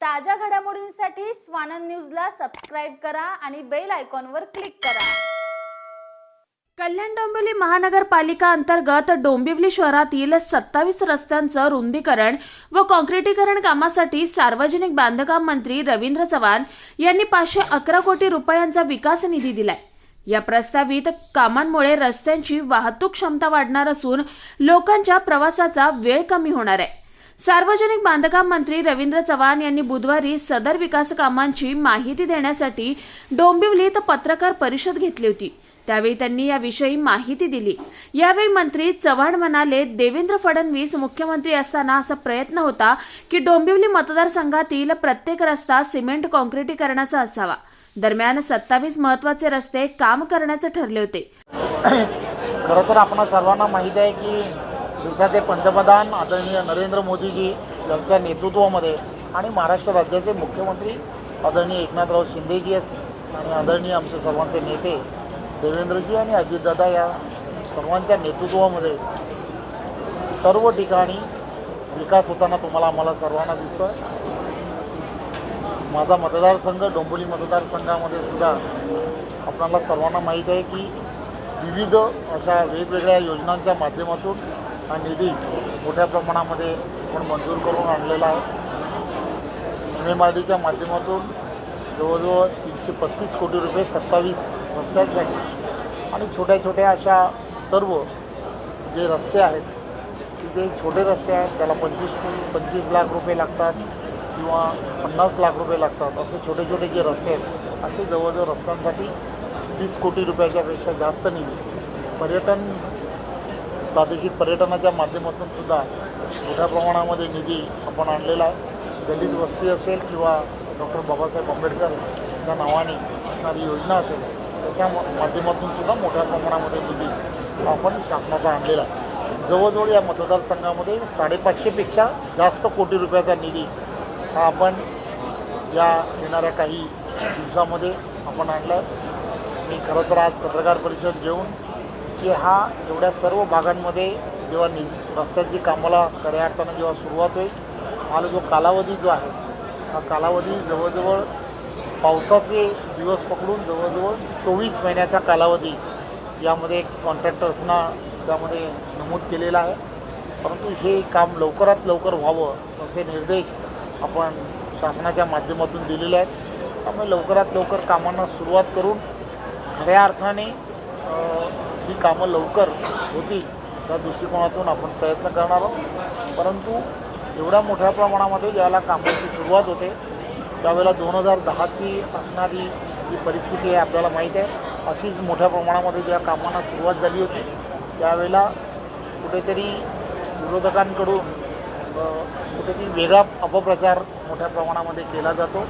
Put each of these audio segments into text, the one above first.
ताज्या घडामोडींसाठी स्वानंद न्यूजला सबस्क्राईब करा आणि बेल आयकॉनवर क्लिक करा. कल्याण डोंबिवली महानगरपालिका अंतर्गत डोंबिवली शहरातील सत्तावीस रस्त्यांचं रुंदीकरण व काँक्रिटीकरण कामासाठी सार्वजनिक बांधकाम मंत्री रवींद्र चव्हाण यांनी पाचशे अकरा कोटी रुपयांचा विकास निधी दिलाय. या प्रस्तावित कामांमुळे रस्त्यांची वाहतूक क्षमता वाढणार असून लोकांच्या प्रवासाचा वेळ कमी होणार आहे. सार्वजनिक बांधकाम मंत्री रवींद्र चव्हाण यांनी बुधवारी सदर विकास कामांची माहिती देण्यासाठी डोंबिवलीत पत्रकार परिषद घेतली होती. त्यावेळी त्यांनी याविषयी माहिती दिली. यावेळी मंत्री चव्हाण म्हणाले देवेंद्र फडणवीस मुख्यमंत्री असताना असा प्रयत्न होता की डोंबिवली मतदारसंघातील प्रत्येक रस्ता सिमेंट काँक्रिटीकरणाचा असावा. दरम्यान सत्तावीस महत्त्वाचे रस्ते काम करण्याचे ठरले होते. खरं तर आपण सर्वांना माहिती आहे की देशाचे पंतप्रधान आदरणीय नरेंद्र मोदीजी यांच्या नेतृत्वामध्ये आणि महाराष्ट्र राज्याचे मुख्यमंत्री आदरणीय एकनाथराव शिंदेजी असतील आणि आदरणीय आमचे सर्वांचे नेते देवेंद्रजी आणि अजितदादा या सर्वांच्या नेतृत्वामध्ये सर्व ठिकाणी विकास होताना तुम्हाला आम्हाला सर्वांना दिसतो आहे माझा मतदारसंघ डोंबिवली मतदारसंघामध्ये सुद्धा आपल्याला सर्वांना माहीत आहे की विविध अशा वेगवेगळ्या योजनांच्या माध्यमातून हा निधी मोठ्या प्रमाणामध्ये आपण मंजूर करून आणलेला आहे. एम एम आय डीच्या माध्यमातून जवळजवळ तीनशे पस्तीस कोटी रुपये सत्तावीस रस्त्यांसाठी आणि छोट्या छोट्या अशा सर्व जे रस्ते आहेत की जे छोटे रस्ते आहेत त्याला पंचवीस पंचवीस लाख रुपये लागतात किंवा पन्नास लाख रुपये लागतात असे छोटे छोटे जे रस्ते आहेत असे जवळजवळ रस्त्यांसाठी तीस कोटी रुपयाच्यापेक्षा जास्त निधी. पर्यटन प्रादेशिक पर्यटनाच्या माध्यमातून सुद्धा मोठ्या प्रमाणामध्ये निधी आपण आणलेला आहे. दलित वस्ती असेल किंवा डॉक्टर बाबासाहेब आंबेडकर यांच्या नावाने असणारी योजना असेल त्याच्या माध्यमातून सुद्धा मोठ्या प्रमाणामध्ये निधी आपण शासनाचा आणलेला आहे. जवळजवळ या मतदारसंघामध्ये साडेपाचशेपेक्षा जास्त कोटी रुपयाचा निधी हा आपण या येणाऱ्या काही दिवसामध्ये आपण आणला आहे. मी खरं तर आज पत्रकार परिषद घेऊन की हा एवढ्या सर्व भागांमध्ये जेव्हा निधी रस्त्याची कामाला खऱ्या अर्थानं जेव्हा सुरुवात होईल हा जो कालावधी जो आहे हा कालावधी जवळजवळ पावसाचे दिवस पकडून जवळजवळ चोवीस महिन्याचा कालावधी यामध्ये कॉन्ट्रॅक्टर्सना त्यामध्ये नमूद केलेला आहे. परंतु हे काम लवकरात लवकर व्हावं असे निर्देश आपण शासनाच्या माध्यमातून दिलेले आहेत. त्यामुळे लवकरात लवकर कामांना सुरुवात करून खऱ्या अर्थाने ही कामं लवकर होतील त्या दृष्टिकोनातून आपण प्रयत्न करणार आहोत. परंतु एवढ्या मोठ्या प्रमाणामध्ये ज्यावेळेला कामाची सुरुवात होते. त्यावेळेला दोन हजार दहाची असणारी जी परिस्थिती आहे आपल्याला माहीत आहे अशीच मोठ्या प्रमाणामध्ये ज्या कामांना सुरुवात झाली होती त्यावेळेला कुठेतरी विरोधकांकडून कुठेतरी वेगळा अपप्रचार मोठ्या प्रमाणामध्ये केला जातो.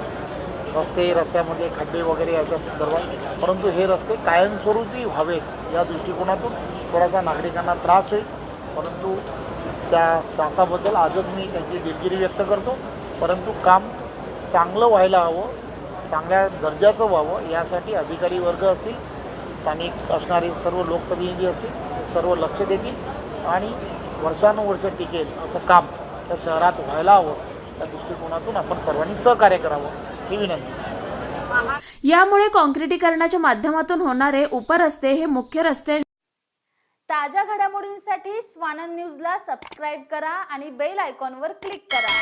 रस्ते रस्त्यामध्ये खड्डे वगैरे याच्या संदर्भात. परंतु हे रस्ते कायमस्वरूपी व्हावेत या दृष्टिकोनातून थोडासा नागरिकांना त्रास होईल. परंतु त्या त्रासाबद्दल आजच मी त्यांची दिलगिरी व्यक्त करतो. परंतु काम चांगलं व्हायला हवं चांगल्या दर्जाचं व्हावं यासाठी अधिकारी वर्ग असतील स्थानिक असणारे सर्व लोकप्रतिनिधी असतील सर्व लक्ष देतील आणि वर्षानुवर्ष टिकेल असं काम त्या शहरात व्हायला हवं. त्या दृष्टिकोनातून आपण सर्वांनी सहकार्य करावं. ही विनंती यामुळे काँक्रिटीकरणाच्या माध्यमातून होणारे उपरस्ते हे मुख्य रस्ते ताज्या घडामोडींसाठी स्वानंद न्यूजला सबस्क्राईब करा आणि बेल आयकॉनवर क्लिक करा.